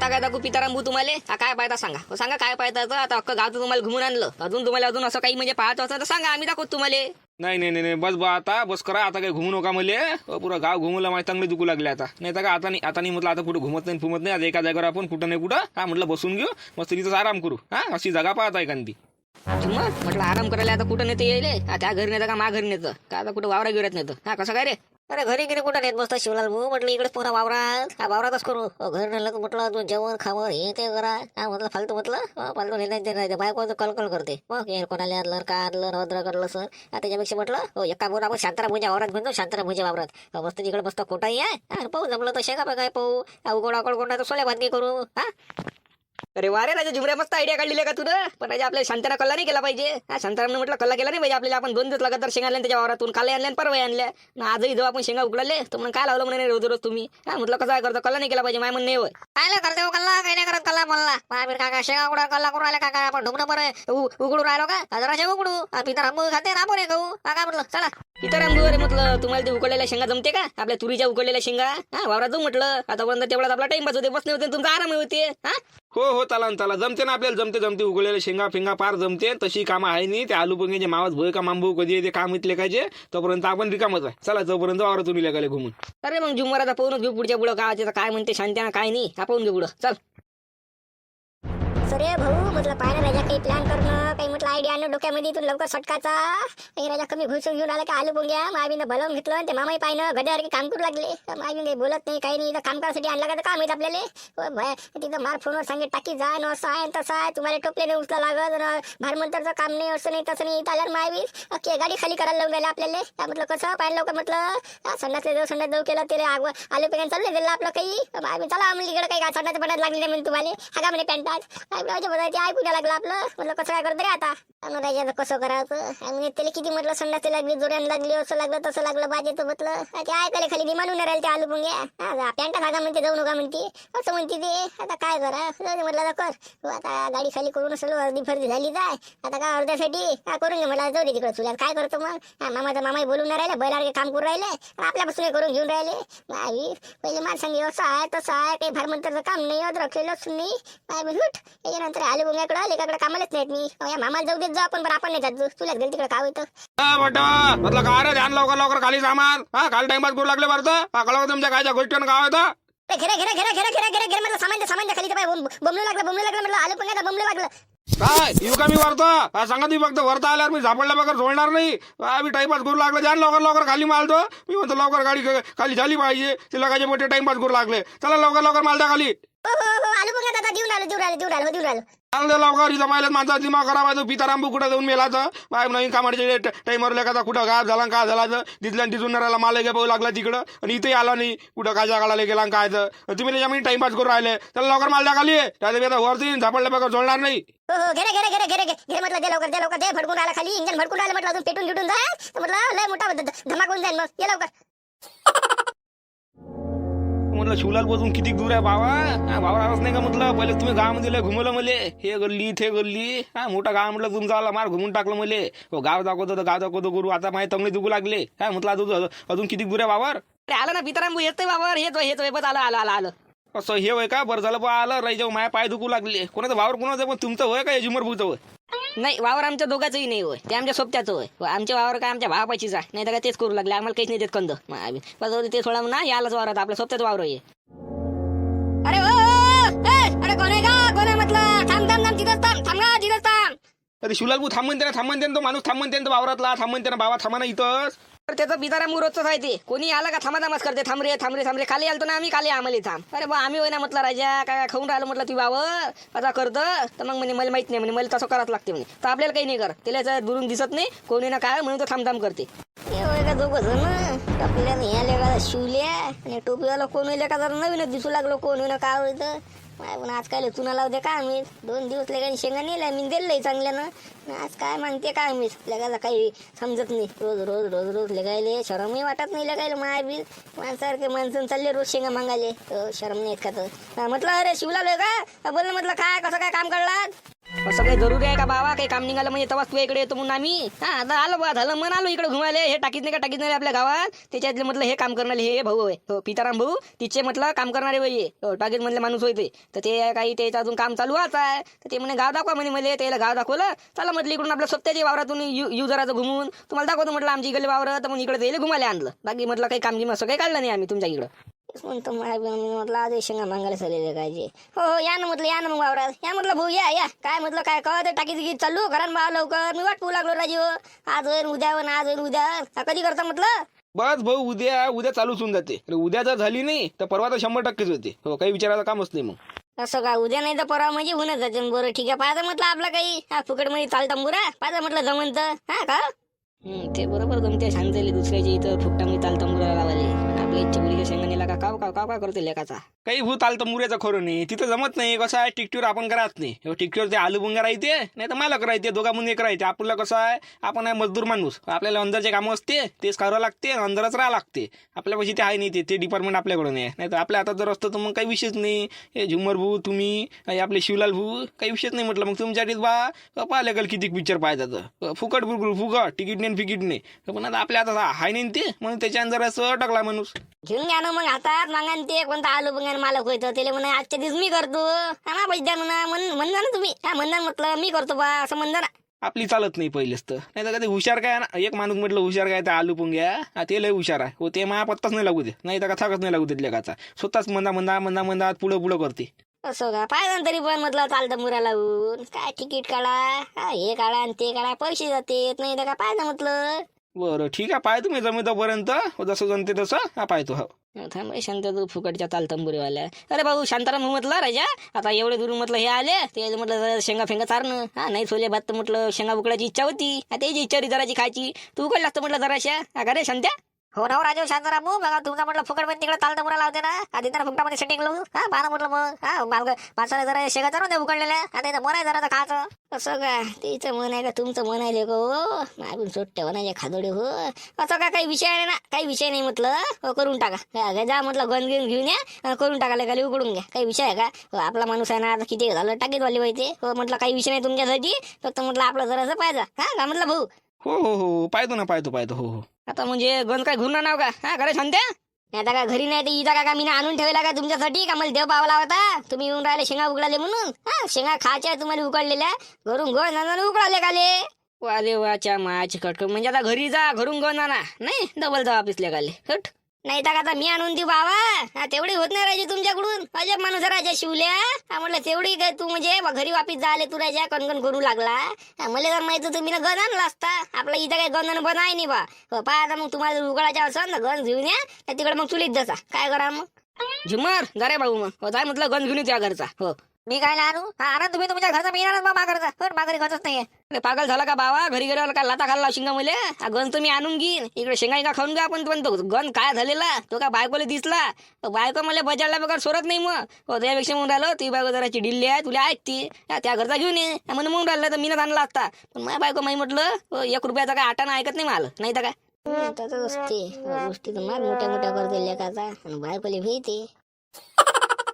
आता काय दाखवू पिताराम भाऊ तुम्हाला? आता काय पाहता सांगा? हो, सांगा काय पाहता आता अख्खं गाव तर तुम्हाला घुमून आणलं. अजून तुम्हाला अजून असं काही म्हणजे पाहत असं तर सांगा आम्ही दाखवतो तुम्हाला. नाही नाही नाही नाही, बस बा आता बस करा आता काही घुमू नका मले. हो, पुरा गाव घुमला माहिती चांगले दुखू लागले आता. नाही तर का आता नाही आता नाही म्हटलं आता कुठं घुमत नाही फुमत नाही आता एका जागेवर आपण कुठं नाही कुठं. हा म्हटलं बसून घेऊ. मस्त तिथं आराम करू. हा अशी जागा पाहता एखादी. जुम्मा म्हटलं आराम करायला आता कुठं नेते येईल त्या घरी नेतं का मा घरी नेतं? का आता कुठं वावरा गिरत नेतं? हा कसं काय रे? अरे घरी गेले कुठं नेत बसता शिवलाल भाऊ? म्हटलं इकडे पुन्हा वावरात. हा वावरातच करू. घर नेलं तर म्हटलं तू जेवण खावं हे ते करा. हा म्हटलं फालतू म्हटलं? फालतू नेत नाही. ते नाही बायको कलकल करते. मग हे कोणाला आदलं का आदलं रद्र करलं सर? आता त्याच्यापेक्षा म्हटलं हो एका बोर आपण शांतारा भुजा वावरात म्हणतो शांतरा भुजा वावरात. मस्त तिकडे बसता कोटाही आहे. पाहू जमलं तर शेगा काय पाहू. हा, उघड आकड कोणा तर सोल्या बांधणी करू. हा? अरे वारे राजा जुमऱ्या मस्त आयडिया काढली का तुला पण राजा आपल्या शांताना कल्ला नाही केला पाहिजे. हा शांतारामने म्हटलं कल्ला केला नाही पाहिजे. आपल्याला आपण दोन दिवस लगातार शेंगा आणल्या त्याच्या वावरातून काल आणल्या आणि परवा आणल्या. आणि आजही जेव्हा आपण शेंगा उकळले तर म्हणून काय लावलं म्हणे रोज रोज तुम्ही? हा म्हटलं कसं काय करतो? कल्ला नाही केला पाहिजे माय म्हणणे काय नाही करते हो कल्ला काही नाही करत कल्ला मला महावीर काका शेगा उडा कल्ला करून राहिला काका. आपण ढुकणं बरं उघडू राहिलो का? जराशे उघडू. हा, पिता रामू खाते रामू रे खाऊ हा, काय म्हटलं? चला. इतर अरे म्हटलं तुम्हाला ते उकडलेल्या शेंगा जमते का? आपल्या तुरीच्या उकडलेल्या शेंगा. हा वावरात जाऊ म्हटलं. आतापर्यंत तेवढा आपला टाइम पास होते बसणे होते तुमचा आराम होते. हा? हो हो चला न चला. जमते ना आपल्याला जमते जमते. उगलेले शेंगा फिंगा पार जमते. तशी कामं आहे नाही ते आलू पंगेचे मावस भोय का मांबू कधी येते काम इथले कायचे तोपर्यंत आपण रिकामच आहे. चला तोपर्यंत वावरातून निघाले घुमून. अरे मग आता पाहूनच घेऊ पुढच्या पुढं काय त्याचं काय म्हणते शांत्याना काय नाही पाहून घेऊ पुढं. चल. सूर्य भाऊ म्हटलं पाहिलं राजा काही प्लॅन करणं काही आयडिया आणलं डोक्यामध्ये इथून लवकर सटकाचा. राजा कमी घुसून घेऊन आला की आलू बोंग्या. मावीनं भलवून घेतलं आणि ते मामाही पाहिनं गड्यासारखे काम करू लागले. मावी काही बोलत नाही काही नाही. इथं काम करायसाठी आणला का तर काम येत आपल्याला. हो, तिथं मार फोनवर सांगेल टाकी जा न असं आहे तसं आहे. तुम्हाला टोपल्याने उचला लागत न भारमंतरचं काम नाही असं नाही तसं नाही. इथं आल्यावर मावी ओके गाडी खाली करायला लावून गेला आपल्याला. त्या म्हटलं कसं? पाहिलं लवकर म्हटलं. संडासले जाऊ संडास जाऊ केलं ते आग आलू पेन चाललं दिलं आपलं काही. मावी चला आम्ही इकडे काही संडास पडायला लागले नाही तुम्हाला. हा का म्हणे पॅन्टात काय ऐकू द्या लागलं आपलं. म्हटलं कसं काय करतो रे आता? राजाचं कसं करायचं? आणि त्याला किती म्हटलं संडास लागली जोड्यानं लागली असं लागलं तसं लागलं बाजेचं म्हटलं ते ऐकायला खाली विमान होणार राहिले ते आलू पुंग्या. पॅन्टा खागा म्हणते जाऊ नका म्हणते. असं म्हणते ते. आता काय करा? म्हटलं आता कर. आता गाडी खाली करून असलो अर्धी फर्दी झाली जाय. आता काय अर्ध्यासाठी? काय करून घे म्हटलं जाऊ दे तिकडे चुल्यात. काय करतो मग? मामाचा मामाही बोलून राहिले बैलारखे काम करून राहिले. आपल्यापासून हे करून घेऊन राहिले. मावी पहिले मला सांगे असं आहे तसं आहे काही भारमंतरचं काम नाही अद्रक रखलेलंच नाही. काय मी हुट त्याच्यानंतर आलू बुंग्याकडं लेकाकडे कामालाच नाहीत मी. या मामाला जाऊ देत जा आपण पण आपण नाही जात. तुला गेल तिकडे काय होतं? म्हटलं काय रे ध्यान लवकर लवकर खाली सामान? हा खाली टाइमपास करू लागले बरं कळवा तुमच्या कायच्या गोष्टी काय होतं? घेरा घेरा घेरा घेरा घेरा घेरा घेरा म्हटलं सामान सामान खाली बम- बमलू लागलं बमलू लागलं म्हटलं आलू पण बमलू लागलं. काय? येऊ का मी वरतो? सांगा तुम्ही फक्त वरता आल्यावर मी झापडल्या बगर सोडणार नाही. मी टाइमपास करू लागले ध्यान लवकर लवकर खाली मालतो मी म्हणतो लवकर गाडी खाली झाली पाहिजे. तिला काय मोठे टाइमपास करू लागले. चला लवकर लवकर माल द्या खाली. हो हो हो आलू पण आता देऊन आलो देऊन आलो देऊन आलो देऊन आलो. चांगलं द्या लवकर इथं माहिला माणसा दिमाग खराब आहे तो पितारांबू कुठं जाऊन मेला तर? बाय नवीन कामाचे टाइमवर लेखाचा कुठं गायब झाला काय झाला तर? तिथल्या तिथून नराला माल घ्या पाहू लागला तिकडं. आणि इथेही आला नाही कुठं काय काढायला गेला आणि काय तर? तुम्ही त्याच्यामध्ये टाइमपास करून राहिले. त्याला लवकर माल त्याच्या आता वरती झापडल्या बघा सोडणार नाही. हो हो घे म्हटलं दे लवकर दे लवकर दे भडकून आला खाली इंजन भडकून आलं म्हटलं अजून पेटून गिटून जा. तर म्हटलं लय मोठा ध- ध- धमाका होऊन जाईल मग. ये लवकर. म्हटलं शिवलाल बसून किती दूर आहे बाबा भावा आवाज नाही का म्हटलं? पहिले तुम्ही गावामध्ये घुमवलं मले. हे गल्ली ते गल्ली. हा मोठा गाव म्हटलं तुमचा आला मार घुमून टाकलं मले. हो गाव दाखवतो गाव दाखवतो करू आता माझे तंगडे दुखू लागले. हा म्हटलं अजून अजून किती दूर आहे बाबार अरे आलं ना पिताराम भाऊ येतोय बाबा येतोय येतोय बस आलं आलं आलं आलं. असं हे होय का? बरं झालं बा आलं राई जाऊ माझ्या पाय दुखू लागले. कोणाचं भावर कोणाचं पण तुमचं होय का जुमर भूचं होय? नाही वावर आमच्या दोघांचंही नाही होय. ते आमच्या सोबत्याचं होय. व आमचे वावर काय आमच्या भावापाचीच आहे. नाही तर काय तेच करू लागले. आम्हाला काहीच नाही देत कंद. मग आम्ही. बस जाऊ दे, ते सोडा ना यालाच वावरात. आपल्या सोबत्याच वावर आहे. अरे ओ, ओ, ए, अरे कोण आहे का कोण आहे म्हटलं? थांब थांब थांब तिथंच थांब. थांब ना तिथंच थांब. अरे शिवलाल भाऊ थांबून ना थांबून ना तो माणूस. थांबून ना तो वावरातला. थांबून ना बाबा थांबा ना इथंच. तर त्याचं पिताराम मुरोजच आहे ते. कोणी आलं का थांबा थांबाच करते. थांबरे थांबरे थांबरे खाली आलतो ना आम्ही खाली आम्हाला थांब अरे बा आम्ही होईना म्हटलं राजा काय काय खाऊन राहिलं म्हटलं तू वावर आता करतं. तर मग म्हणे मला माहीत नाही म्हणे मला तसं करावं लागते म्हणे. तर आपल्याला काही नाही कर त्याला दुरून दिसत नाही. कोणी ना काय म्हणून तो थांब थांब करते. हे शिवल्या? आणि टोपीवाला कोण होईल? का जर नवीनच दिसू लागलो कोण होईना काय होईल माय पण आज काय चुना लावते काय मी दोन दिवस लगे शेंगा नेल्या मी दिलंय चांगल्यानं. आज काय म्हणते काय मी लगायला काही समजत नाही. रोज रोज रोज रोज लेगायले शरमही वाटत नाही लगायला माय बी. माणसारखे माणसं चालले रोज शेंगा मागायले. शरम नाही का तर? म्हटलं अरे शिवला का? बोल म्हटलं काय कसं काय काम करलात असं काही जरुरी आहे का बाबा? काही काम निघालं म्हणजे तवाच तू इकडे येतो म्हणून आम्ही. हा आता आलो बा झालं मन आलो इकडे घुमायला. हे टाकीत नाही का? टाकीत नाही आपल्या गावात? त्याच्यातले म्हटलं हे काम करणारे हे भाऊ आहे. हो पिताराम भाऊ तिचे म्हटलं काम करणारे भाई हो टाकीत मधले माणूस होते. तर ते काही त्याचं अजून काम चालू आहे. तर ते म्हणे गाव दाखवा म्हणे मला. त्याला गाव दाखवलं. चला म्हटलं इकडून आपल्या स्वतःच्या वावरातून युजराचं घुमून. तुम्हाला दाखवतो म्हटलं आमच्या इकडे वावर. तर मग इकडे त्याला घुमायला आणलं. बाकी म्हटलं काही काम गिम असं काही काढलं नाही आम्ही तुमच्या इकडं. तेच म्हणतो म्हटलं आज शेंगा मागायला चाललेले कायचे हो हो या ना म्हटलं या ना मग वावरात. या म्हटलं भाऊ या या. काय म्हटलं काय कळ ते टाकी गीत चालू. घरात बा लवकर. मी वाट पाहू लागलो राजीव. आज होईल उद्या होईन आज होईल उद्या. हा, कधी करता म्हटलं? बस भाऊ उद्या उद्या चालूच होऊन जाते. अरे उद्या जर झाली नाही तर परवा तर शंभर टक्केच होते. हो काही विचारायचं कामच नाही मग. असं का? उद्या नाही तर परवा म्हणजे होऊनच जाते. बरं ठीक आहे. पाहता म्हटलं आपलं काही. हा फुकटमध्ये चालतं बुरा पाहता म्हटलं जमन तर. हा का ते बरोबर गमते शांतले दुसऱ्याच्या इथं फुकटामध्ये चालतं मुलाला लावाले आपल्या इच्छा मुलीच्या शेंगाने का? काव काव काव काय करते लेखाचा काही भूत आलं तर खरं नाही. तिथं जमत नाही. कसं आहे? टिकटीवर आपण करत नाही? हो, टिकटीवर ते आलू बुंगा राहते नाही तर मला करायचे दोघा मुंगे एक राहते. आपल्याला कसं आहे? आपण आहे मजदूर माणूस. आपल्याला अंदरचे कामं असते तेच करावं लागते अंदरच राहा लागते. आपल्यापाशी ते आहे नाही ते. ते डिपार्टमेंट आपल्याकडून आहे. नाही तर आपल्या हातात जर असतं तर मग काही विषयच नाही. हे झुमर भाऊ तुम्ही आपले शिवलाल भाऊ काही विषयच नाही म्हटलं. मग तुमच्यासाठीच बा पाहिलं गल किती पिक्चर पाहायचं फुकट बिलकुल फुकट. तिकीट फिकीट नाही. पण आता आपल्या हातात आहे नाही ते म्हणून त्याच्यानं जरा असं टाकला माणूस. घेऊन घ्या ना मग हातात मागा ते कोणता आलू बंगान मालक होतं त्याला म्हणा आजच्या दिवस मी करतो. हा ना पैसे द्या म्हणा म्हण ना तुम्ही. हा म्हणणार म्हटलं मी करतो बा असं म्हणणार ना. आपली चालत नाही पहिलेच तर. नाही तर कधी हुशार काय ना एक माणूस म्हटलं हुशार काय तर आलू पुंग्या हा, ते लय हुशार आहे. हो ते मला पत्ताच नाही लागू दे नाही तर कथाकच नाही लागू देत लेखाचा स्वतःच मंदा मंदा मंदा मंदा पुढं पुढं करते. असं का? पाहिजे तरी पण म्हटलं चालतं मुरा लावून. काय तिकीट काढा? हा हे काढा आणि ते काढा पैसे जाते नाही तर काय पाहिजे म्हटलं? बरं ठीक आहे पाय तुम्ही जमेतोपर्यंत जसं जमते तसं. हा पाहतो हो. थांब रे शांत तू फुकटच्या तालतंबुरीवाल्या अरे भाऊ शांताराम भाऊ म्हटलं राजा. आता एवढे दूर म्हटलं हे आले. ते म्हटलं जरा शेंगा फेंगा चारणं. हा नाही सोले भात तर म्हटलं शेंगा उकडायची इच्छा होती. हा, त्याची इच्छा होती जराची खायची. तू उकड लागतं म्हटलं जराशा. हा का रे शांत्या? हो ना हो राजीव शांत भाऊ हो. बघा तुमचा म्हटलं फुकट पण तिकडे चालतं मुरा लावते ना. आधी तर फुकटामध्ये सेटिंग लावू हा पाहा म्हटलं मग. हा मालग माणसाला जरा शेगा जरा द्या उकडलेल्या. आता इथं मन आहे जरा खायचं. असं का? तिचं मन आहे का? तुमचं मन आहे लेको हो. मागून सुट्टे म्हणायचे खादोडे हो. असं का? काही विषय आहे ना? काही विषय नाही म्हटलं. हो, करून टाका. जा म्हटलं गन घेऊन घेऊन या. करून टाकायला खाली उकडून घ्या. काही विषय आहे का? हो, आपला माणूस आहे ना आता किती झालं? टाकीत वाली पाहिजे हो म्हटलं काही विषय नाही तुमच्यासाठी. फक्त म्हटलं आपलं जरासं पाहिजे. हा का म्हटलं भाऊ? हो, हो हो हो पाहतो ना पाहतो पाहतो. हो हो. आता म्हणजे गण काय घुरणार नाव का? हा का सांगते नाही आता का घरी नाही तर इथं का मी आणून ठेवला का तुमच्यासाठी? का मला देव पावला होता? तुम्ही येऊन राहिले शेंगा उकडाले म्हणून? हा शेंगा खायच्या तुम्हाला उकडलेल्या घरून गोळ नाना उकडाले काले. वाले वाच्या मायाची खटक म्हणजे आता घरी जा घरून गण आणा नाही डबल जा ऑफिसला काले. हट. नाही तर का आता मी आणून देऊ बाबा. तेवढी होत नाही राहायची तुमच्याकडून. अजब माणूस राजा शिवल्या म्हटलं तेवढी काय तू म्हणजे घरी वापिस जाले तू राजा कणकण करू लागला. मला जर माहीत होतं मी ना गण आणला असता. आपलं इथं काही गंधन बन आहे नाही बा. हो, पहा आता मग तुम्हाला जर असं ना गण घेऊन या तर तिकडे मग चुलीत जसा काय करा मग? झुमर जरा रे भाऊ मग. हो जाय म्हटलं गण घेऊन त्या घरचा. हो. मी काय आणू हा आणा तुम्ही तुमच्या घरचा मी आणा बाबा घरचा. पण माघारी घरच नाहीये. अरे पागल झाला का बाबा? घरी गेल्यावर काय लाता खाल्ला शिंगा मले हा गण तर मी आणून घेईन. इकडे शेंगा का खाऊन घ्या आपण? पण तो गण काय झालेला? तो का बायकोला दिसला? तो बायको मला बजारला बघा सोडत नाही मग. हो त्यापेक्षा म्हणून राहिलो ती बायको जराची डिल्ली आहे तुला ऐकती. त्या घरचा घेऊन ये. म्हणून म्हणून राहिलं तर मीनच आणला असता पण माझ्या बायको माही म्हटलं हो, एक रुपयाचा काय आटानं ऐकत नाही मला. नाही तर काय? असते. गोष्टी तर मार मोठ्या मोठ्या करते लेखाचा आणि बायकोली भीती.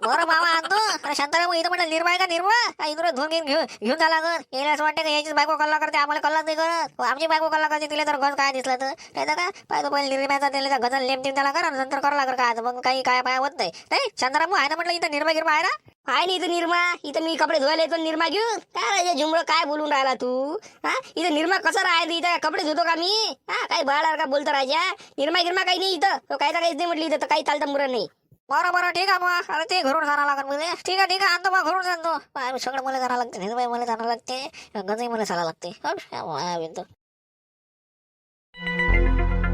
बरं बाबा आणतो अरे शांताराम इथं म्हटलं निर्मळ का निर्मळ इथं धुवून घेऊन घेऊन घेऊन झाला घर. यायला असं वाटतं का याचीच बायको कल्ला करते आम्हाला कल्ला नाही करत. हो, आमची बायको कल्ला करते तिला तर घस काय दिसलं तर. नाही तर का पाहिजे पहिले निर्मयाचा त्याला गजल लेम देऊन त्याला करा नंतर करा लागर काय? मग काही काय पाय होत नाही. नाही शांताराम आहे ना म्हटलं इथं निर्मा गिरमा आहे ना? आहे ना इथं निर्मा इथं मी कपडे धुवायला येतो निर्मा घेऊन. काय राहायचे झुमळ काय बोलून राहिला तू? हा इथं निर्मा कसा राहायचं? इथं कपडे धुतो का मी? हा काही बाळाला का बोलतो राजा. निर्मा गिरमा काही नाही इथं. तो काय तर काहीच नाही म्हटलं इथं काही चालतं मुरण नाही. बरं बरं ठीक आहे मग अरे ते घरून जाणं लागत मध्ये ठीक आहे ठीक आहे. आणतो मग घरून जाणतो. सगळं मला जाणं लागते. नाही बाई मला जाणं लागते. गंजही मला चाला लागते. हो.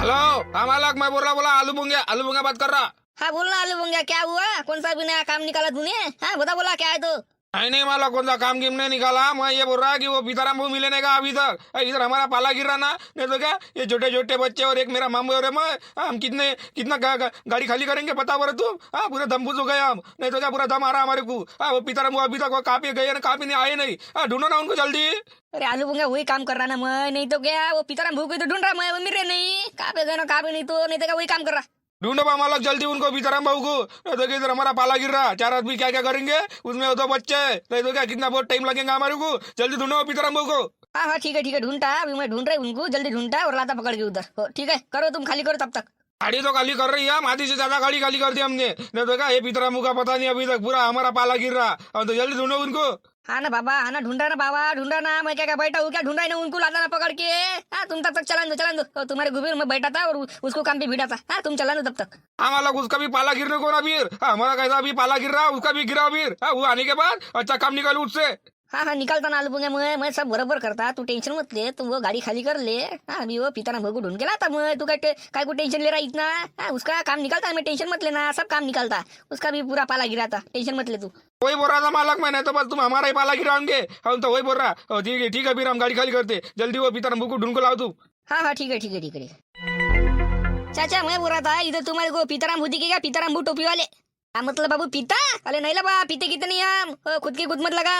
हेलो हाँ मालक मैं बोल रहा बोला आलू बुंगे आलू बुंगे बात कर. रहा हाँ बोलना आलू बंग्या क्या हुआ? कौन सा भी नया काम निकाला तूने? हाँ बता बोला क्या है तो? आई नहीं माला कौन सा काम गिम नहीं निकाला? मैं ये बोल रहा कि वो पीताराम को नहीं का अभी तक इधर हमारा पाला गिर रहा ना। नहीं तो क्या ये छोटे छोटे बच्चे और एक मेरा मामू और मैं हम कितने कितना गा, गा, गाड़ी खाली करेंगे पता बोले तुम हाँ पूरा दम फूस हो गया हम। नहीं तो क्या पूरा दम आ रहा हमारे को? हाँ वो पिताराम को अभी तक वो कापी गए ना कापी नहीं आए नहीं। हाँ ढूंढो ना उनको जल्दी। अरे आलू बंगा वही काम कर रहा ना मैं नहीं तो क्या वो पिताराम भूख तो ढूंढ रहा मैं वो मिल रहे नहीं। कहाँ पे गए ना काफी नहीं तो नहीं तो क्या वही काम कर रहा। ढूंढो बा मालक जल्दी उनको पीताराम भाऊ को। नहीं तो किधर हमारा पाला गिर रहा चार आदमी क्या क्या करेंगे? उसमें वो तो बच्चे नहीं तो क्या कितना बहुत टाइम लगेगा हमारे को? जल्दी ढूंढो पीताराम भाऊ को। हाँ हाँ ठीक है ठीक है ढूंढता अभी मैं ढूंढ रही हूँ उनको जल्दी ढूंढता है और लाता पकड़ के उधर। ठीक है करो तुम खाली करो तब तक। गाड़ी तो खाली कर रही है हम आधी से ज़्यादा गाड़ी खाली कर दी हमने। नहीं तो क्या ये पीताराम का पता नहीं अभी तक पूरा हमारा पाला गिर रहा। अब तो जल्दी ढूंढो उनको। हा ना बाबा हा ना ढूंढा ना बाबा ढूंढा ना. मैं क्या क्या बैठा हूँ क्या ढूंढा ना उनको लाता ना पकड़ के. हाँ तुम तब तक चला दो चला दो हो, तुम्हारे गुबीर में बैठा था और उसको काम पे भिड़ा था हाँ तुम चला दो तब तक. हमारा उसका भी पाला गिरने को ना वीर. हमारा कैसा अभी पाला गिर रहा उसका भी गिरा वीर. हाँ, वो आने के बाद अच्छा काम निकाल उससे. हाँ हाँ निकलता ना आलू मैं मैं सब बरोबर करता. तू टेंशन मत ले तू वो गाड़ी खाली कर ले. हाँ अभी वो पिता भाऊ को ढूंढ के लाता मैं तू काय काय को टेंशन ले रहा इतना हाँ उसका काम निकलता है मैं टेंशन मत लेना सब काम निकलता. उसका भी पूरा पाला गिरा था टेंशन मत ले तू. वही बोल रहा था मालक मैं नहीं तो बस तुम हमारा ही पाला गिराओगे हम तो वही बोल रहा ठीक है ठीक है फिर हम गाड़ी खाली करते. जल्दी वो पीताराम को ढूंढ को लाओ तू. हाँ हाँ ठीक है ठीक है ठीक है चाचा मैं बोल रहा था इधर तुम्हारे को पीताराम भू दिखेगा पीताराम भू टोपी वाले हाँ मतलब बाबू पीता? अरे नहीं लबा पीते कितने हम खुद की खुद मत लगा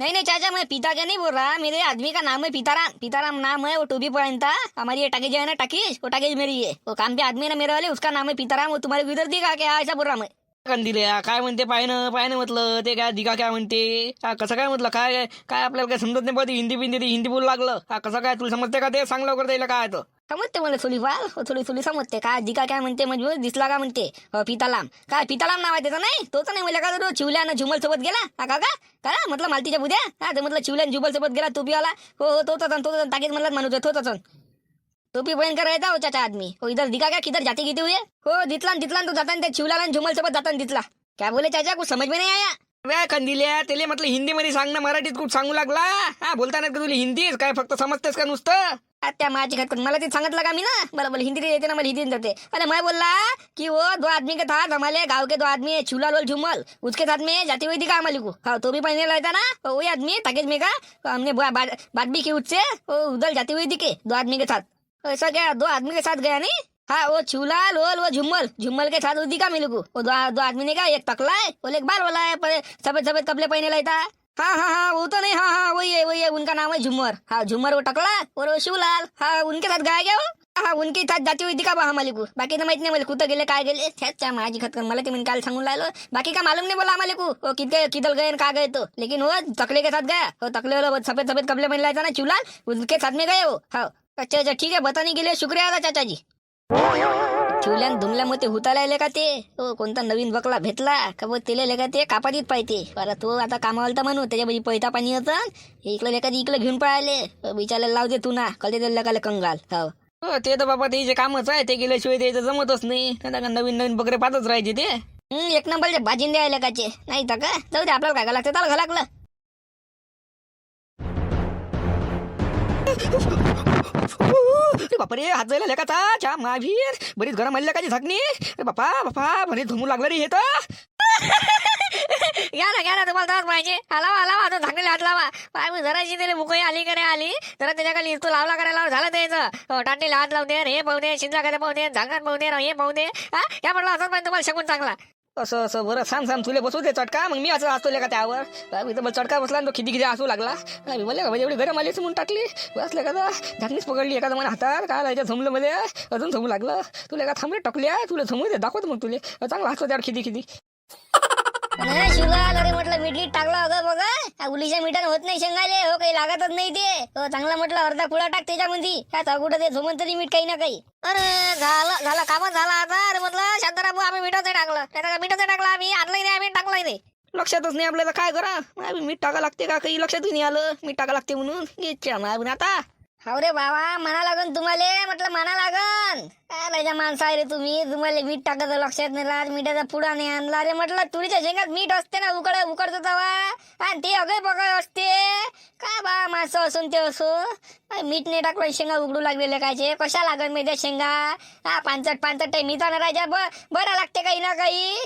नहीं नहीं चाचा मैं पिता का नहीं बोल रहा मेरे आदमी का नाम है पिताराम। पिताराम नाम है वो टोपी पहनता हमारी ये टाकेज है ना टाकेज वो टाकेज मेरी है। वो काम पे आदमी है ना मेरे वाले उसका नाम है पिताराम वो तुम्हारे को इधर दिखा क्या ऐसा बोल रहा मैं। कंदिले काय म्हणते पायनं पायनं म्हटलं ते काय दिका काय म्हणते? हा कसं काय म्हटलं काय काय आपल्याला काय समजत नाही पाहिजे हिंदी बिंदी हिंदी बोलू लागलं. हा कसं काय तुला समजते का ते? सांग लवकर द्यायला काय तर. समजते मला थोडी फार थोडी थोडी समजते काय जिका काय म्हणते? म्हणजे दिसला का? म्हणते. पितालाम. काय पितालाम नाव आहे त्याचं? नाही तो तर नाही मला का? तो चिवल्यानं झुमल सोबत गेला. हा का का? का म्हटलं मालतीच्या बुद्या. हा ते म्हटलं चिवल्यान झुमल सोबत गेला टोपी आला. हो हो तोच असन तोच ताकीत म्हणला माणूस तोच असन. टोपी पहन कर हो चाचा आदमी. हो इधर दिखा काय किधर जाते किती हुए हो? दितला न दितला तो जाता न त्या चिवलाला न झुमल सोबत जाता न दितला. काय बोले चाचा कुछ समझ में नाही आया? अबे कंदिल्या त्याला म्हटलं हिंदी मध्ये सांग ना मराठीत खूप सांगू लागला? हा बोलता नाही का तुला हिंदीच? काय फक्त समजतेस का नुसतं? त्या माझी खत मला ते सांगितलं का मी ना? मला बोल हिंदी येते ना मला हिंदी जाते अरे मैं बोलला कि वो दो आदमी के साथ हमारे गांव के दो आदमी है झूला लोल झुमल. उसके साथ में जाती हुई दिखा हमारे को? हाँ तो भी पहने रहता ना? वही आदमी ताकेज में का? हमने बात भी की उससे उधर जाती हुई दिखे दो आदमी के साथ. ऐसा क्या दो आदमी के साथ गया नहीं? हाँ वो चूल्हा लोल वो झुम्मल झुम्मल के साथ वो दिखा मेरे को वो दो, दो आदमी ने कहा एक तकला है वो एक बाल वाला है पर सफेद सफेद कपड़े पहने लेता है हाँ हाँ हाँ वो तो नहीं हाँ हाँ वही है वही है उनका नाम है झुमर हाँ झुमर वो टकला और वो शिवलाल हाँ उनके साथ गाया गया वो हाँ उनके साथ जाती हुई दिखा बा हमारे बाकी तो माहीत नाही मला कुठं गेले काय गेले त्याच्या माझी खतकन मला ते काल सांगून लागलो बाकी का मालूम नहीं बोला हमारे को वो गए किधर गए का गए तो लेकिन वो तकले के साथ गया वो तकले वाला सफेद सफेद कपड़े पहन रहता ना चूलाल उनके साथ में गए वो हाँ अच्छा अच्छा ठीक है बताने के लिए शुक्रिया था चाचा जी ठेवल्यान धुमल्यामध्ये हुताला आले का ते? हो कोणता नवीन बकला भेटला का बघ तेले लेका ते कापातीत पाहिजे बरं तो आता कामाला तर म्हणू त्याच्यामध्ये पैता पाणी होतं इकडे लेका इकडे घेऊन पळाले. बिचारायला लावते तू ना कधी ते लेकाला कंगाल. हो. ते तर बाबा ते जे कामच आहे ते गेल्याशिवाय ते जमतच नाही. नवीन नवीन बकरे पाहतच राहायचे ते? एक नंबरचे भाजीन द्यायला लेकाचे. नाही तर का? जाऊ दे आपल्याला काय लागतं त्याला लागलं अरे बापरे हात जायला लेकाचा चा महावीर बरीच गरम आली लेकाची झाकणी. अरे बापा बापा बरीच धुमू लागलं रे हे तर. घ्या ना घ्या ना तुम्हाला त्रास पाहिजे. हलावा हलावा आता झाकलेले हात लावा. पाय मी जराशी त्याला मुकई आली करे आली? जरा त्याच्या लावला तो लावला? करायला झालं त्याचं हो, टाटीला हात लावते हे पाहू दे शिंजा करे पाहू दे झांगण पाहू दे हे पाहू दे. हा या म्हटलं असंच पाहिजे तुम्हाला शकून चांगला. असं असं बरं सांग सांग तुला बसू दे चटका. मग मी असं असतो का त्यावर. मी तर चटका बसला आणि तो खिदी खिदी असू लागला. मी म्हणले का म्हणजे एवढी गरम आली म्हणून टाकली. बसले का झाकणीच पकडली एखादा मला हातात. काय लायच्या झोमलं मध्ये अजून झोमू लागलं. तुला का थांबले टकल्या. तुला झोमू दे दाखवतो मग तुले. चांगला हसतो त्यावर खिदी खिदी शिवलाल अरे म्हटलं मीठ टाकला टाकलं अगं बघा उलीच्या मिठानं होत नाही शेंगाले हो काही लागतच नाही ते चांगला म्हटलं अर्धा कुळा टाक त्याच्यामध्ये काय कुठं ते झोमन तरी मीठ काही ना काही अरे झालं झालं कामच झालं आता अरे म्हटलं शांताराम आम्ही मिठाचं टाकलं नाही मिठाचं टाकलं आम्ही आणलंय नाही आम्ही टाकलंय नाही लक्षातच नाही आपल्याला काय करा मीठ टाका लागते का काही लक्षातही नाही आलं मीठ टाका लागते म्हणून घेतच्या आता हो रे बाबा म्हणा लागन तुम्हाला? म्हटलं म्हणा लागन. काय राजा माणसं आहे रे तुम्ही? तुम्हाला मीठ टाकायचं लक्षात नाही राहत मिठाचा पुडा नाही आणला. रे म्हटलं तुरीच्या शेंगात मीठ असते ना उकड उकडतो तवा? आणि ते अगय बघ असते. काय बा माणसं असून ते असो. मीठ नाही टाकलं शेंगा उघडू लागलेले कायचे. कशा लागन मी त्या शेंगा? हा पानसट पानसट टाईम मिळता ना राजा ब बरं लागते काही ना काही.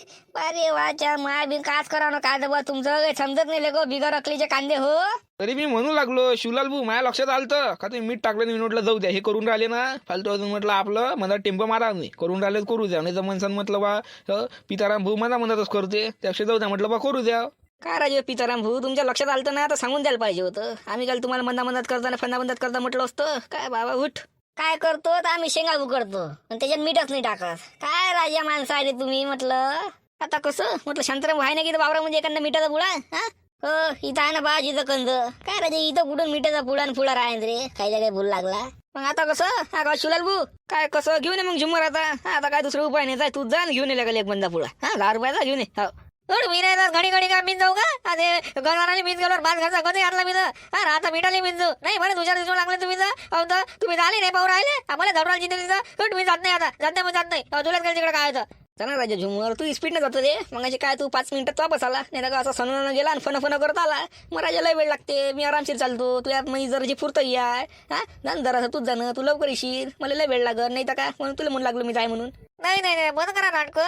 अरे वाचा माय बी काच करा ना काय बा तुमचं. समजत नाही लेको बिगर अकलीचे कांदे हो. तरी मी म्हणू लागलो शिवलाल भाऊ माझ्या लक्षात आलतं. का तुम्ही मीठ टाकलं मी म्हटलं जाऊ द्या हे करून राहिले ना. फालतू अजून म्हटलं आपलं मला टेम्पो मारा नाही करून राहिले तर करू द्या. नाही तर मनसन म्हटलं बा हं, पिताराम भाऊ मला म्हणतच करते. त्यापेक्षा जाऊ द्या म्हटलं बा करू द्या. काय राजे पिताराम भाऊ तुमच्या लक्षात आलं तर ना? आता सांगून द्यायला पाहिजे होतं. आम्ही काल तुम्हाला मंदा मंदात करताना फंदा मंदात करता म्हटलं असतं. काय बाबा उठ. काय करतो? तर आम्ही शेंगा उकडतो. आणि त्याच्यात मीठच नाही टाकत. काय राजा माणसं आहे रे तुम्ही म्हटलं? आता कसं? म्हटलं शांताराम व्हाय नाही की म्हणजे एखादा मिठाचा पुडा हा? हो इथं आहे ना भाजीचं कंद काय राजा इथं कुठून मिठाचा पुडा आणि फुडा राहील रे काही काही बोल लागला? मग आता कसं? हा का शिवलाल भाऊ? काय कसं? घेऊन ये मग झुमर आता. आता काय दुसरा उपाय नाही. जाय तू जा घेऊन ये लागेल एक बंदा पुडा हा दहा रुपयाचा घेऊन ये. हो. एवढं मी नाही जात. घडी घडी का मी जाऊ का? अरे गणवाराने मीच गेलो भात घरचा कधी आणला मी तर आता मिठाले मी जाऊ नाही म्हणे तुझ्या दिवशी लागले तुम्ही तर तर तुम्ही झाले नाही पाहू राहिले. आम्हाला धडवाल जिथे तुम्ही जात नाही आता. जात नाही मग जात नाही. तुला तुलाच गेलं तिकडे काय होतं चला राजा झुमर तू स्पीडने जातो रे. मग काय तू पाच मिनिटात वापस आला? नाही तर का असं सण गेला आणि फन फन करत आला? मग राजाला वेळ लागते. मी आरामशीर चालतो. तुला मी मी जी फुरत या हा? जाण जरा तूच जाणं तू लवकर येशील. मला लय वेळ लागत नाही तर काय म्हणून तुला म्हणून लागलो मी जाय म्हणून. नाही नाही नाही. बंद करा नाटक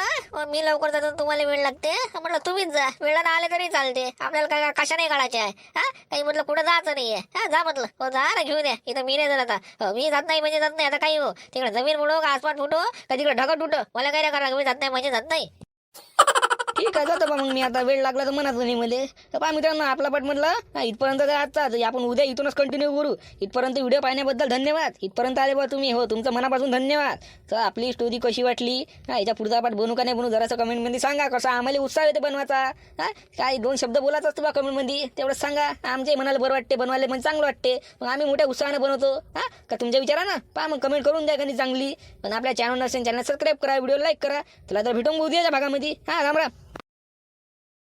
मी लवकर जातो तुम्हाला वेळ लागते म्हटलं तुम्हीच जा. वेळानं आले तरी चालते. आपल्याला काय कशा नाही काढायचे आहे हा? काही म्हटलं कुठं जायचं नाहीये हा? जा म्हटलं. हो जा ना घेऊन या. इथं मी नाही जात आता. हो, मी जात नाही म्हणजे जात नाही. आता काही हो. तिकडे जमीन बुडो का आसमान फुटो का तिकडे ढगत फुटो मला काय नाही करा मी जात नाही म्हणजे जात नाही. ठीक आहे जातो बा मग मी आता वेळ लागला तर म्हणत नाही मध्ये तर पहा मित्रांनो आपला पट म्हटलं इथपर्यंत काय आजचा तर आपण उद्या इथूनच कंटिन्यू करू. इथपर्यंत व्हिडिओ पाहण्याबद्दल धन्यवाद. इथपर्यंत आले बा तुम्ही. हो तुमचं मनापासून धन्यवाद. तर आपली स्टोरी कशी वाटली? हा याच्या पुढचा पाठ बनू का नाही बनू जरासं कमेंटमध्ये सांगा. कसं आम्हाला उत्साह येते बनवायचा. हा काय दोन शब्द बोलायचा असतो बा कमेंटमध्ये तेवढंच सांगा. आमचे मनाला बरं वाटते बनवायला म्हणजे चांगलं वाटते. मग आम्ही मोठ्या उत्साहाने बनवतो. हा का तुमच्या विचारानं? पहा मग कमेंट करून द्या कधी चांगली. पण आपल्या चॅनल असेल चॅनल सबस्क्राईब करा व्हिडिओ लाईक करा. तुला तर भेटून उद्याच्या भागामध्ये. हा राम राम.